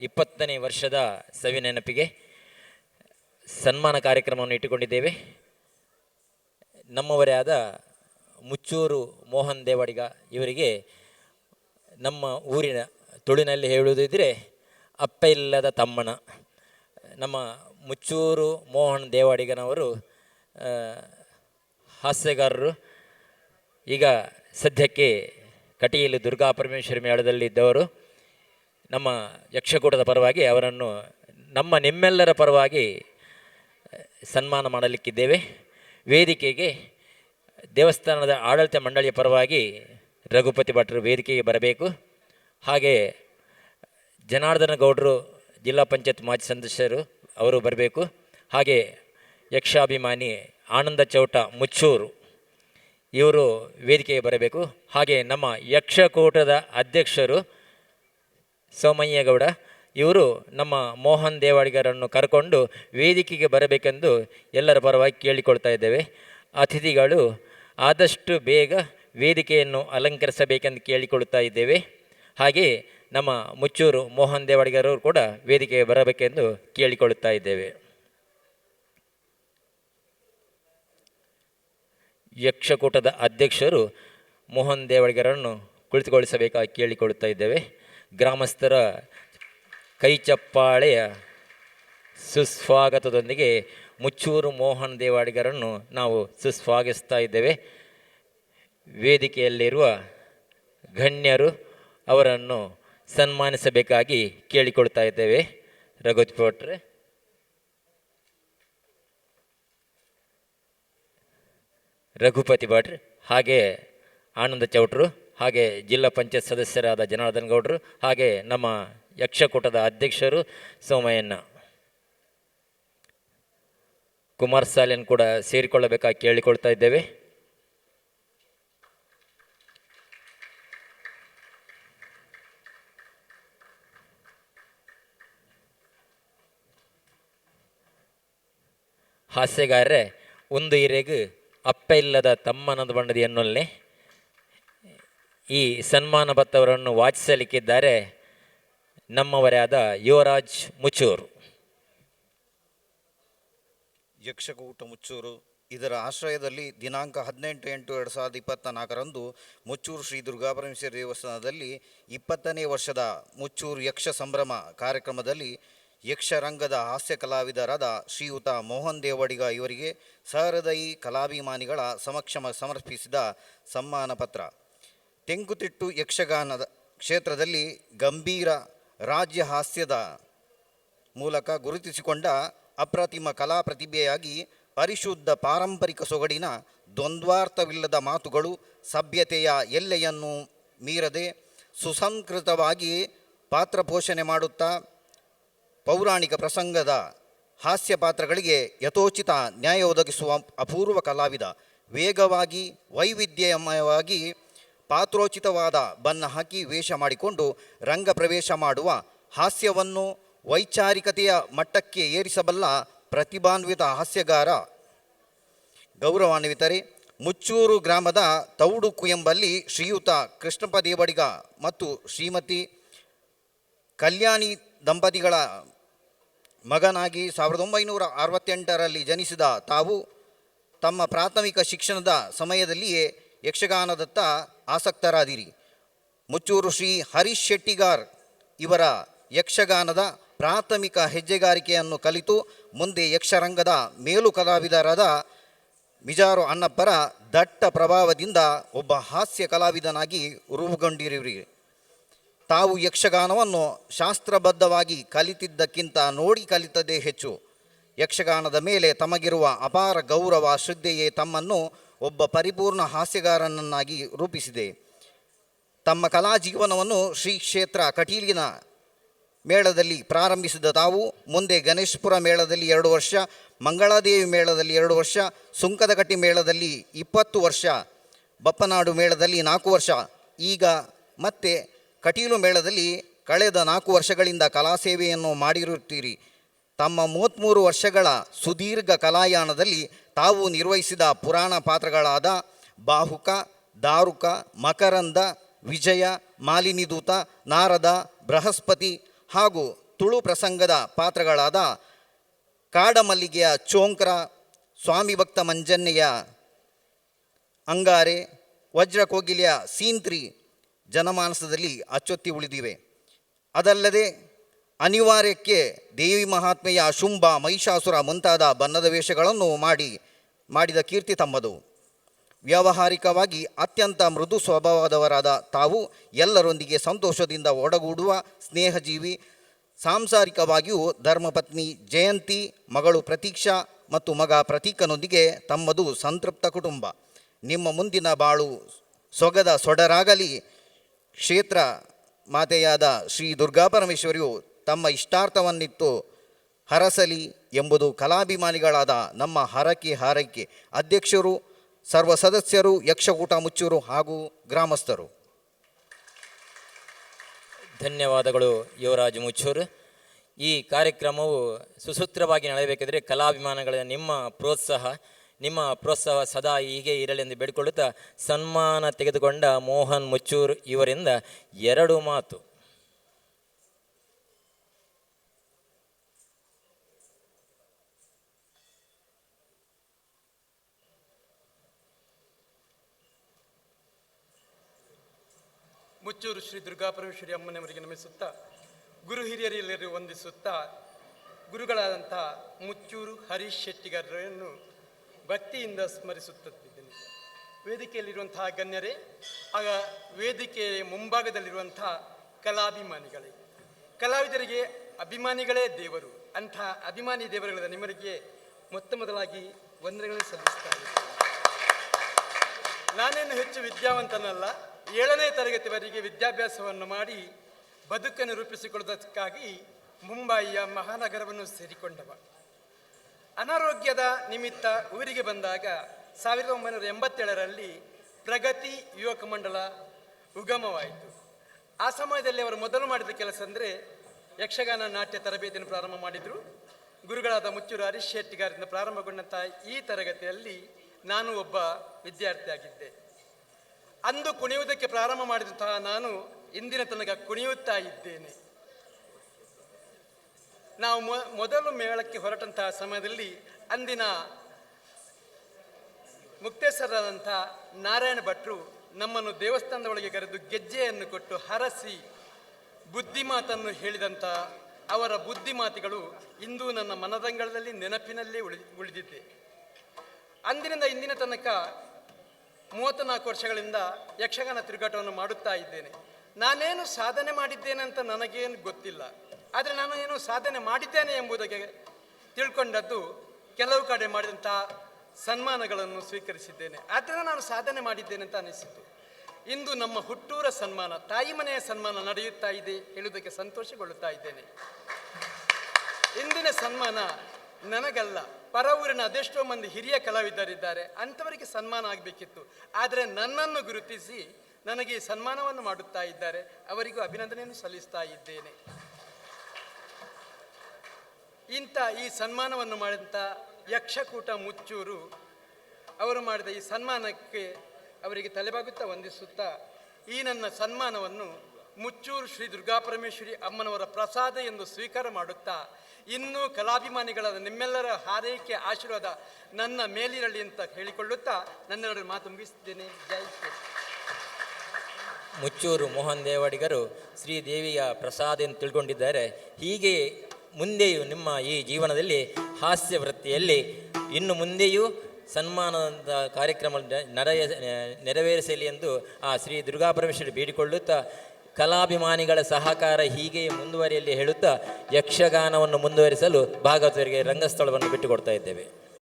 ಇಪ್ಪತ್ತನೇ ವರ್ಷದ ಸವಿ ನೆನಪಿಗೆ ಸನ್ಮಾನ ಕಾರ್ಯಕ್ರಮವನ್ನು ಇಟ್ಟುಕೊಂಡಿದ್ದೇವೆ. ನಮ್ಮವರೇ ಆದ ಮುಚ್ಚೂರು ಮೋಹನ್ ದೇವಾಡಿಗ ಇವರಿಗೆ ನಮ್ಮ ಊರಿನ ತುಳಿನಲ್ಲಿ ಹೇಳುವುದಿದ್ರೆ ಅಪ್ಪ ಇಲ್ಲದ ತಮ್ಮನ. ನಮ್ಮ ಮುಚ್ಚೂರು ಮೋಹನ್ ದೇವಾಡಿಗನವರು ಹಾಸ್ಯಗಾರರು, ಈಗ ಸದ್ಯಕ್ಕೆ ಕಟಿಯಲ್ಲಿ ದುರ್ಗಾ ಪರಮೇಶ್ವರಿ ಮೇಳದಲ್ಲಿ ಇದ್ದವರು. ನಮ್ಮ ಯಕ್ಷಕೂಟದ ಪರವಾಗಿ ಅವರನ್ನು ನಮ್ಮ ನಿಮ್ಮೆಲ್ಲರ ಪರವಾಗಿ ಸನ್ಮಾನ ಮಾಡಲಿಕ್ಕಿದ್ದೇವೆ. ವೇದಿಕೆಗೆ ದೇವಸ್ಥಾನದ ಆಡಳಿತ ಮಂಡಳಿಯ ಪರವಾಗಿ ರಘುಪತಿ ಭಟ್ರು ವೇದಿಕೆಗೆ ಬರಬೇಕು. ಹಾಗೆ, ಜನಾರ್ದನ ಗೌಡರು ಜಿಲ್ಲಾ ಪಂಚಾಯತ್ ಮಾಜಿ ಸದಸ್ಯರು ಅವರು ಬರಬೇಕು. ಹಾಗೆ, ಯಕ್ಷಾಭಿಮಾನಿ ಆನಂದ ಚೌಟ ಮುಚ್ಚೂರು ಇವರು ವೇದಿಕೆಗೆ ಬರಬೇಕು. ಹಾಗೆ, ನಮ್ಮ ಯಕ್ಷಕೂಟದ ಅಧ್ಯಕ್ಷರು ಸೋಮಯ್ಯಗೌಡ ಇವರು ನಮ್ಮ ಮೋಹನ್ ದೇವಾಡಿಗರನ್ನು ಕರ್ಕೊಂಡು ವೇದಿಕೆಗೆ ಬರಬೇಕೆಂದು ಎಲ್ಲರ ಪರವಾಗಿ ಕೇಳಿಕೊಳ್ತಾ ಇದ್ದೇವೆ. ಅತಿಥಿಗಳು ಆದಷ್ಟು ಬೇಗ ವೇದಿಕೆಯನ್ನು ಅಲಂಕರಿಸಬೇಕೆಂದು ಕೇಳಿಕೊಳ್ತಾ ಇದ್ದೇವೆ. ಹಾಗೆಯೇ ನಮ್ಮ ಮುಚ್ಚೂರು ಮೋಹನ್ ದೇವಾಡಿಗರವರು ಕೂಡ ವೇದಿಕೆಗೆ ಬರಬೇಕೆಂದು ಕೇಳಿಕೊಳ್ಳುತ್ತಾ ಇದ್ದೇವೆ. ಯಕ್ಷಕೂಟದ ಅಧ್ಯಕ್ಷರು ಮೋಹನ್ ದೇವಾಡಿಗರನ್ನು ಕುಳಿತುಗೊಳಿಸಬೇಕಾಗಿ ಕೇಳಿಕೊಳ್ಳುತ್ತಾ ಇದ್ದೇವೆ. ಗ್ರಾಮಸ್ಥರ ಕೈಚಪ್ಪಾಳೆಯ ಸುಸ್ವಾಗತದೊಂದಿಗೆ ಮುಚ್ಚೂರು ಮೋಹನ್ ದೇವಾಡಿಗರನ್ನು ನಾವು ಸುಸ್ವಾಗಿಸ್ತಾ ಇದ್ದೇವೆ. ವೇದಿಕೆಯಲ್ಲಿರುವ ಗಣ್ಯರು ಅವರನ್ನು ಸನ್ಮಾನಿಸಬೇಕಾಗಿ ಕೇಳಿಕೊಳ್ತಾ ಇದ್ದೇವೆ. ರಘುತ್ ಭಟ್ರೆ ರಘುಪತಿ ಭಟ್ರು, ಹಾಗೆ ಆನಂದ ಚೌಟ್ರು. ಹಾಗೆ ಜಿಲ್ಲಾ ಪಂಚಾಯತ್ ಸದಸ್ಯರಾದ ಜನಾರ್ದನ್ ಗೌಡರು ಹಾಗೆ ನಮ್ಮ ಯಕ್ಷಕೂಟದ ಅಧ್ಯಕ್ಷರು ಸೋಮಯ್ಯಣ್ಣ. ಕುಮಾರ್ ಸ್ಟಾಲಿನ್ ಕೂಡ ಸೇರಿಕೊಳ್ಳಬೇಕಾಗಿ ಕೇಳಿಕೊಳ್ತಾ ಇದ್ದೇವೆ. ಹಾಸ್ಯಗಾರರೆ, ಒಂದು ಇರೆಗು ಅಪ್ಪ ಇಲ್ಲದ ತಮ್ಮನದ ಬಣ್ಣದ ಎನ್ನುಲ್ಲೇ ಈ ಸನ್ಮಾನ ಭತ್ತವರನ್ನು ವಾಚಿಸಲಿಕ್ಕಿದ್ದಾರೆ ನಮ್ಮವರೇ ಆದ ಯುವರಾಜ್ ಮುಚ್ಚೂರು. ಯಕ್ಷಕೂಟ ಮುಚ್ಚೂರು. ಇದರ ಆಶ್ರಯದಲ್ಲಿ ದಿನಾಂಕ ಹದಿನೆಂಟು ಎಂಟು ಎರಡು ಸಾವಿರದ ಇಪ್ಪತ್ತ ನಾಲ್ಕರಂದು ಮುಚ್ಚೂರು ಶ್ರೀ ದುರ್ಗಾಪರಮೇಶ್ವರಿ ದೇವಸ್ಥಾನದಲ್ಲಿ ಇಪ್ಪತ್ತನೇ ವರ್ಷದ ಮುಚ್ಚೂರು ಯಕ್ಷ ಸಂಭ್ರಮ ಕಾರ್ಯಕ್ರಮದಲ್ಲಿ ಯಕ್ಷರಂಗದ ಹಾಸ್ಯ ಕಲಾವಿದರಾದ ಶ್ರೀಯುತ ಮೋಹನ್ ದೇವಡಿಗ ಇವರಿಗೆ ಸಹೃದಯಿ ಕಲಾಭಿಮಾನಿಗಳ ಸಮಕ್ಷಮ ಸಮರ್ಪಿಸಿದ ಸಮ್ಮಾನ ಪತ್ರ ತೆಂಕುತಿಟ್ಟು ಯಕ್ಷಗಾನದ ಕ್ಷೇತ್ರದಲ್ಲಿ ಗಂಭೀರ ರಾಜ್ಯ ಹಾಸ್ಯದ ಮೂಲಕ ಗುರುತಿಸಿಕೊಂಡ ಅಪ್ರತಿಮ ಕಲಾ ಪ್ರತಿಭೆಯಾಗಿ ಪರಿಶುದ್ಧ ಪಾರಂಪರಿಕ ಸೊಗಡಿನ ದ್ವಂದ್ವಾರ್ಥವಿಲ್ಲದ ಮಾತುಗಳು ಸಭ್ಯತೆಯ ಎಲ್ಲೆಯನ್ನು ಮೀರದೆ ಸುಸಂಸ್ಕೃತವಾಗಿ ಪಾತ್ರ ಪೋಷಣೆ ಮಾಡುತ್ತಾ ಪೌರಾಣಿಕ ಪ್ರಸಂಗದ ಹಾಸ್ಯ ಪಾತ್ರಗಳಿಗೆ ಯಥೋಚಿತ ನ್ಯಾಯ ಒದಗಿಸುವ ಅಪೂರ್ವ ಕಲಾವಿದ, ವೇಗವಾಗಿ, ವೈವಿಧ್ಯಮಯವಾಗಿ ಪಾತ್ರೋಚಿತವಾದ ಬಣ್ಣ ಹಾಕಿ ವೇಷ ಮಾಡಿಕೊಂಡು ರಂಗ ಪ್ರವೇಶ ಮಾಡುವ ಹಾಸ್ಯವನ್ನು ವೈಚಾರಿಕತೆಯ ಮಟ್ಟಕ್ಕೆ ಏರಿಸಬಲ್ಲ ಪ್ರತಿಭಾನ್ವಿತ ಹಾಸ್ಯಗಾರ. ಗೌರವಾನ್ವಿತರೆ, ಮುಚ್ಚೂರು ಗ್ರಾಮದ ತೌಡುಕು ಎಂಬಲ್ಲಿ ಶ್ರೀಯುತ ಕೃಷ್ಣಪ್ಪ ದೇವಡಿಗ ಮತ್ತು ಶ್ರೀಮತಿ ಕಲ್ಯಾಣಿ ದಂಪತಿಗಳ ಮಗನಾಗಿ ಸಾವಿರದ ಒಂಬೈನೂರ ಅರವತ್ತೆಂಟರಲ್ಲಿ ಜನಿಸಿದ ತಾವು ತಮ್ಮ ಪ್ರಾಥಮಿಕ ಶಿಕ್ಷಣದ ಸಮಯದಲ್ಲಿಯೇ ಯಕ್ಷಗಾನದತ್ತ ಆಸಕ್ತರಾದಿರಿ. ಮುಚ್ಚೂರು ಶ್ರೀ ಹರೀಶ್ ಶೆಟ್ಟಿಗಾರ್ ಇವರ ಯಕ್ಷಗಾನದ ಪ್ರಾಥಮಿಕ ಹೆಜ್ಜೆಗಾರಿಕೆಯನ್ನು ಕಲಿತು ಮುಂದೆ ಯಕ್ಷರಂಗದ ಮೇಲು ಕಲಾವಿದರಾದ ಮಿಜಾರು ಅಣ್ಣಪ್ಪರ ದಟ್ಟ ಪ್ರಭಾವದಿಂದ ಒಬ್ಬ ಹಾಸ್ಯ ಕಲಾವಿದನಾಗಿ ರೂಪುಗೊಂಡಿರುವಿರಿ. ತಾವು ಯಕ್ಷಗಾನವನ್ನು ಶಾಸ್ತ್ರಬದ್ಧವಾಗಿ ಕಲಿತಿದ್ದಕ್ಕಿಂತ ನೋಡಿ ಕಲಿತದೇ ಹೆಚ್ಚು. ಯಕ್ಷಗಾನದ ಮೇಲೆ ತಮಗಿರುವ ಅಪಾರ ಗೌರವ, ಶ್ರದ್ಧೆಯೇ ತಮ್ಮನ್ನು ಒಬ್ಬ ಪರಿಪೂರ್ಣ ಹಾಸ್ಯಗಾರನನ್ನಾಗಿ ರೂಪಿಸಿದೆ. ತಮ್ಮ ಕಲಾ ಜೀವನವನ್ನು ಶ್ರೀ ಕ್ಷೇತ್ರ ಕಟೀಲಿನ ಮೇಳದಲ್ಲಿ ಪ್ರಾರಂಭಿಸಿದ ತಾವು, ಮುಂದೆ ಗಣೇಶಪುರ ಮೇಳದಲ್ಲಿ ಎರಡು ವರ್ಷ, ಮಂಗಳಾದೇವಿ ಮೇಳದಲ್ಲಿ ಎರಡು ವರ್ಷ, ಸುಂಕದಕಟ್ಟಿ ಮೇಳದಲ್ಲಿ ಇಪ್ಪತ್ತು ವರ್ಷ, ಬಪ್ಪನಾಡು ಮೇಳದಲ್ಲಿ ನಾಲ್ಕು ವರ್ಷ. ಈಗ ಮತ್ತೆ ಕಟೀಲು ಮೇಳದಲ್ಲಿ ಕಳೆದ ನಾಲ್ಕು ವರ್ಷಗಳಿಂದ ಕಲಾ ಸೇವೆಯನ್ನು ಮಾಡಿರುತ್ತೀರಿ. ತಮ್ಮ ಮೂವತ್ತ್ಮೂರು ವರ್ಷಗಳ ಸುದೀರ್ಘ ಕಲಾಯಾನದಲ್ಲಿ ತಾವು ನಿರ್ವಹಿಸಿದ ಪುರಾಣ ಪಾತ್ರಗಳಾದ ಬಾಹುಕ, ದಾರುಕ, ಮಕರಂದ, ವಿಜಯ, ಮಾಲಿನಿದೂತ, ನಾರದ, ಬೃಹಸ್ಪತಿ ಹಾಗೂ ತುಳು ಪ್ರಸಂಗದ ಪಾತ್ರಗಳಾದ ಕಾಡಮಲ್ಲಿಗೆಯ ಚೋಂಕ್ರ, ಸ್ವಾಮಿ ಭಕ್ತ ಮಂಜನ್ನೆಯ ಅಂಗಾರೆ ವಜ್ರ ಕೋಗಿಲೆಯ ಸೀಂತ್ರಿ ಜನಮಾನಸದಲ್ಲಿ ಅಚ್ಚೊತ್ತಿ ಉಳಿದಿವೆ. ಅದಲ್ಲದೆ ಅನಿವಾರ್ಯಕ್ಕೆ ದೇವಿ ಮಹಾತ್ಮೆಯ ಶುಂಭ ಮಹಿಷಾಸುರ ಮುಂತಾದ ಬಣ್ಣದ ವೇಷಗಳನ್ನು ಮಾಡಿ, ಮಾಡಿದ ಕೀರ್ತಿ ತಮ್ಮದು. ವ್ಯಾವಹಾರಿಕವಾಗಿ ಅತ್ಯಂತ ಮೃದು ಸ್ವಭಾವದವರಾದ ತಾವು ಎಲ್ಲರೊಂದಿಗೆ ಸಂತೋಷದಿಂದ ಒಡಗೂಡುವ ಸ್ನೇಹಜೀವಿ, ಸಾಂಸಾರಿಕವಾಗಿಯೂ ಧರ್ಮಪತ್ನಿ ಜಯಂತಿ, ಮಗಳು ಪ್ರತೀಕ್ಷಾ ಮತ್ತು ಮಗ ಪ್ರತೀಕನೊಂದಿಗೆ ತಮ್ಮದು ಸಂತೃಪ್ತ ಕುಟುಂಬ. ನಿಮ್ಮ ಮುಂದಿನ ಬಾಳು ಸೊಗದ ಸೊಡರಾಗಲಿ. ಕ್ಷೇತ್ರ ಮಾತೆಯಾದ ಶ್ರೀ ದುರ್ಗಾಪರಮೇಶ್ವರಿಯು ತಮ್ಮ ಇಷ್ಟಾರ್ಥವನ್ನಿತ್ತು ಹರಸಲಿ ಎಂಬುದು ಕಲಾಭಿಮಾನಿಗಳಾದ ನಮ್ಮ ಹರಕೆ ಹಾರೈಕೆ ಅಧ್ಯಕ್ಷರು ಸರ್ವ ಸದಸ್ಯರು ಯಕ್ಷಕೂಟ ಮುಚ್ಚೂರು ಹಾಗೂ ಗ್ರಾಮಸ್ಥರು. ಧನ್ಯವಾದಗಳು ಯುವರಾಜ್ ಮುಚ್ಚೂರು. ಈ ಕಾರ್ಯಕ್ರಮವು ಸುಸೂತ್ರವಾಗಿ ನಡೆಯಬೇಕೆಂದರೆ ಕಲಾಭಿಮಾನಗಳ ನಿಮ್ಮ ಪ್ರೋತ್ಸಾಹ ನಿಮ್ಮ ಪ್ರೋತ್ಸಾಹ ಸದಾ ಹೀಗೆ ಇರಲಿ ಎಂದು ಬೇಡಿಕೊಳ್ಳುತ್ತಾ ಸನ್ಮಾನ ತೆಗೆದುಕೊಂಡ ಮೋಹನ್ ಮುಚ್ಚೂರ್ ಇವರಿಂದ ಎರಡು ಮಾತು. ಮುಚ್ಚೂರು ಶ್ರೀ ದುರ್ಗಾಪರಮೇಶ್ವರಿ ಅಮ್ಮನವರಿಗೆ ನಮಿಸುತ್ತಾ, ಗುರು ಹಿರಿಯರೆಲ್ಲರೂ ವಂದಿಸುತ್ತಾ, ಗುರುಗಳಾದಂಥ ಮುಚ್ಚೂರು ಹರೀಶ್ ಶೆಟ್ಟಿಗಾರರನ್ನು ಭಕ್ತಿಯಿಂದ ಸ್ಮರಿಸುತ್ತಿದ್ದೇನೆ. ವೇದಿಕೆಯಲ್ಲಿರುವಂತಹ ಗಣ್ಯರೇ, ಆಗ ವೇದಿಕೆಯ ಮುಂಭಾಗದಲ್ಲಿರುವಂತಹ ಕಲಾಭಿಮಾನಿಗಳೇ. ಕಲಾವಿದರಿಗೆ ಅಭಿಮಾನಿಗಳೇ ದೇವರು. ಅಂಥ ಅಭಿಮಾನಿ ದೇವರುಗಳ ನಿಮ್ಮರಿಗೆ ಮೊತ್ತ ಮೊದಲಾಗಿ ವಂದನೆಗಳನ್ನು ಸಲ್ಲಿಸ್ತಾ ಇದ್ದೇನೆ. ನಾನೇನು ಹೆಚ್ಚು ವಿದ್ಯಾವಂತನಲ್ಲ ಏಳನೇ ತರಗತಿವರೆಗೆ ವಿದ್ಯಾಭ್ಯಾಸವನ್ನು ಮಾಡಿ ಬದುಕನ್ನು ರೂಪಿಸಿಕೊಳ್ಳುವುದಕ್ಕಾಗಿ ಮುಂಬಯಿಯ ಮಹಾನಗರವನ್ನು ಸೇರಿಕೊಂಡವ. ಅನಾರೋಗ್ಯದ ನಿಮಿತ್ತ ಊರಿಗೆ ಬಂದಾಗ ಸಾವಿರದ ಒಂಬೈನೂರ ಎಂಬತ್ತೇಳರಲ್ಲಿ ಪ್ರಗತಿ ಯುವಕ ಮಂಡಲ ಉಗಮವಾಯಿತು. ಆ ಸಮಯದಲ್ಲಿ ಅವರು ಮೊದಲು ಮಾಡಿದ ಕೆಲಸ ಅಂದರೆ ಯಕ್ಷಗಾನ ನಾಟ್ಯ ತರಬೇತಿಯನ್ನು ಪ್ರಾರಂಭ ಮಾಡಿದರು. ಗುರುಗಳಾದ ಮುಚ್ಚೂರು ಹರೀಶ್ ಶೆಟ್ಟಿಗಾರಿಂದ ಪ್ರಾರಂಭಗೊಂಡಂಥ ಈ ತರಗತಿಯಲ್ಲಿ ನಾನು ಒಬ್ಬ ವಿದ್ಯಾರ್ಥಿಯಾಗಿದ್ದೆ. ಅಂದು ಕುಣಿಯುವುದಕ್ಕೆ ಪ್ರಾರಂಭ ಮಾಡಿದಂತಹ ನಾನು ಇಂದಿನ ತನಕ ಕುಣಿಯುತ್ತಾ ಇದ್ದೇನೆ. ನಾವು ಮೊದಲು ಮೇಳಕ್ಕೆ ಹೊರಟಂತಹ ಸಮಯದಲ್ಲಿ ಅಂದಿನ ಮುಕ್ತೇಶ್ವರರಾದಂಥ ನಾರಾಯಣ ಭಟ್ರು ನಮ್ಮನ್ನು ದೇವಸ್ಥಾನದ ಒಳಗೆ ಕರೆದು ಗೆಜ್ಜೆಯನ್ನು ಕೊಟ್ಟು ಹರಸಿ ಬುದ್ಧಿಮಾತನ್ನು ಹೇಳಿದಂಥ ಅವರ ಬುದ್ಧಿಮಾತಿಗಳು ಇಂದು ನನ್ನ ಮನದಂಗಳದಲ್ಲಿ ನೆನಪಿನಲ್ಲೇ ಉಳಿ ಉಳಿದಿದ್ದೆ ಅಂದಿನಿಂದ ಇಂದಿನ ತನಕ ಮೂವತ್ತ್ನಾಲ್ಕು ವರ್ಷಗಳಿಂದ ಯಕ್ಷಗಾನ ತಿರುಗಾಟವನ್ನು ಮಾಡುತ್ತಾ ಇದ್ದೇನೆ. ನಾನೇನು ಸಾಧನೆ ಮಾಡಿದ್ದೇನೆ ಅಂತ ನನಗೇನು ಗೊತ್ತಿಲ್ಲ. ಆದರೆ ನಾನು ಏನು ಸಾಧನೆ ಮಾಡಿದ್ದೇನೆ ಎಂಬುದಕ್ಕೆ ತಿಳ್ಕೊಂಡದ್ದು ಕೆಲವು ಕಡೆ ಮಾಡಿದಂಥ ಸನ್ಮಾನಗಳನ್ನು ಸ್ವೀಕರಿಸಿದ್ದೇನೆ. ಆದ್ದರಿಂದ ನಾನು ಸಾಧನೆ ಮಾಡಿದ್ದೇನೆ ಅಂತ ಅನಿಸಿತು. ಇಂದು ನಮ್ಮ ಹುಟ್ಟೂರ ಸನ್ಮಾನ, ತಾಯಿ ಮನೆಯ ಸನ್ಮಾನ ನಡೆಯುತ್ತಾ ಇದೆ ಹೇಳುವುದಕ್ಕೆ ಸಂತೋಷಗೊಳ್ಳುತ್ತಾ ಇದ್ದೇನೆ. ಇಂದಿನ ಸನ್ಮಾನ ನನಗಲ್ಲ. ಪರ ಊರಿನ ಅದೆಷ್ಟೋ ಮಂದಿ ಹಿರಿಯ ಕಲಾವಿದರಿದ್ದಾರೆ, ಅಂಥವರಿಗೆ ಸನ್ಮಾನ ಆಗಬೇಕಿತ್ತು. ಆದರೆ ನನ್ನನ್ನು ಗುರುತಿಸಿ ನನಗೆ ಈ ಸನ್ಮಾನವನ್ನು ಮಾಡುತ್ತಾ ಇದ್ದಾರೆ. ಅವರಿಗೂ ಅಭಿನಂದನೆಯನ್ನು ಸಲ್ಲಿಸ್ತಾ ಇದ್ದೇನೆ. ಇಂಥ ಈ ಸನ್ಮಾನವನ್ನು ಮಾಡಿದಂಥ ಯಕ್ಷಕೂಟ ಮುಚ್ಚೂರು ಅವರು ಮಾಡಿದ ಈ ಸನ್ಮಾನಕ್ಕೆ ಅವರಿಗೆ ತಲೆಬಾಗುತ್ತಾ ವಂದಿಸುತ್ತಾ ಈ ನನ್ನ ಸನ್ಮಾನವನ್ನು ಮುಚ್ಚೂರು ಶ್ರೀ ದುರ್ಗಾಪರಮೇಶ್ವರಿ ಅಮ್ಮನವರ ಪ್ರಸಾದ ಎಂದು ಸ್ವೀಕಾರ ಮಾಡುತ್ತಾ, ಇನ್ನೂ ಕಲಾಭಿಮಾನಿಗಳಾದ ನಿಮ್ಮೆಲ್ಲರ ಹಾರೈಕೆ ಆಶೀರ್ವಾದ ನನ್ನ ಮೇಲಿರಲಿ ಅಂತ ಹೇಳಿಕೊಳ್ಳುತ್ತಾ ನನ್ನೆರಡು ಮಾತು ಮುಗಿಸುತ್ತೇನೆ ಜೈ ಮುಚ್ಚೂರು ಮೋಹನ್ ದೇವಾಡಿಗರು ಶ್ರೀದೇವಿಯ ಪ್ರಸಾದ ಎಂದು ತಿಳ್ಕೊಂಡಿದ್ದಾರೆ. ಹೀಗೆ ಮುಂದೆಯೂ ನಿಮ್ಮ ಈ ಜೀವನದಲ್ಲಿ ಹಾಸ್ಯ ವೃತ್ತಿಯಲ್ಲಿ ಇನ್ನು ಮುಂದೆಯೂ ಸನ್ಮಾನದ ಕಾರ್ಯಕ್ರಮ ನೆರವೇರಿಸಲಿ ಎಂದು ಆ ಶ್ರೀ ದುರ್ಗಾಪರಮೇಶ್ವರಿ ಬೇಡಿಕೊಳ್ಳುತ್ತಾ ಕಲಾಭಿಮಾನಿಗಳ ಸಹಕಾರ ಹೀಗೆ ಮುಂದುವರಿಯಲ್ಲಿ ಹೇಳುತ್ತಾ ಯಕ್ಷಗಾನವನ್ನು ಮುಂದುವರಿಸಲು ಭಾಗವತರಿಗೆ ರಂಗಸ್ಥಳವನ್ನು ಬಿಟ್ಟುಕೊಡ್ತಾ ಇದ್ದೇವೆ.